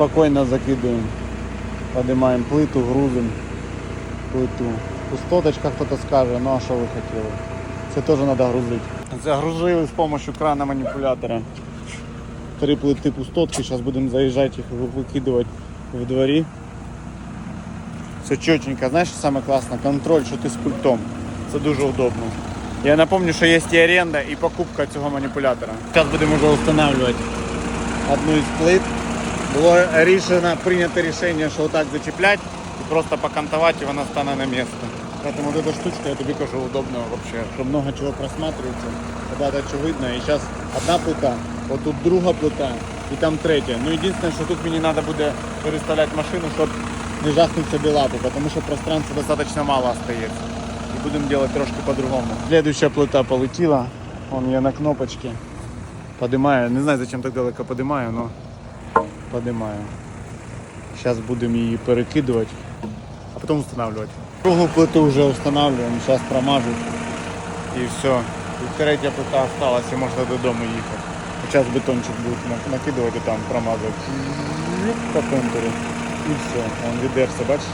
спокійно закидуємо. Поднимаємо плиту, грузимо плиту. Пустоточка хтось скаже, ну а що ви хотіли? Це теж треба грузити. Загрузили з допомогою крана маніпулятора. Три плити пустотки, зараз будемо заїжджати їх викидувати в дворі. Все чотенько. Знаєш, що саме класне? Контроль, що ти з пультом. Це дуже удобно. Я напомню, що є і оренда, і покупка цього маніпулятора. Зараз будемо вже встановлювати одну із плит Було рішено, прийнято рішення, що отак зачіпляти і просто покантувати, і вона стане на місце. Поэтому вот эта штучка, я тобі кажу, удобно вообще, что много чего просматривается, когда это что видно. И сейчас одна плита, вот тут друга плита, і там третя. Ну, единственное, що тут мені треба буде переставляти машину, щоб не жахнуть собі лапу, потому що пространства достаточно мало остается. І будемо делать трошки по-другому. Следующая плита полетіла, он я на кнопочке. Подимаю, не знаю, зачем так далеко подимаю, но подимаю. Сейчас будемо її перекидувати, а потім устанавливать. Другу плиту вже встановлюємо, зараз промажу і все. І третя плита осталась і можна додому їхати. Зараз бетончик будуть на- накидувати там, промазувати по контуру. І все, он відерся, бачиш?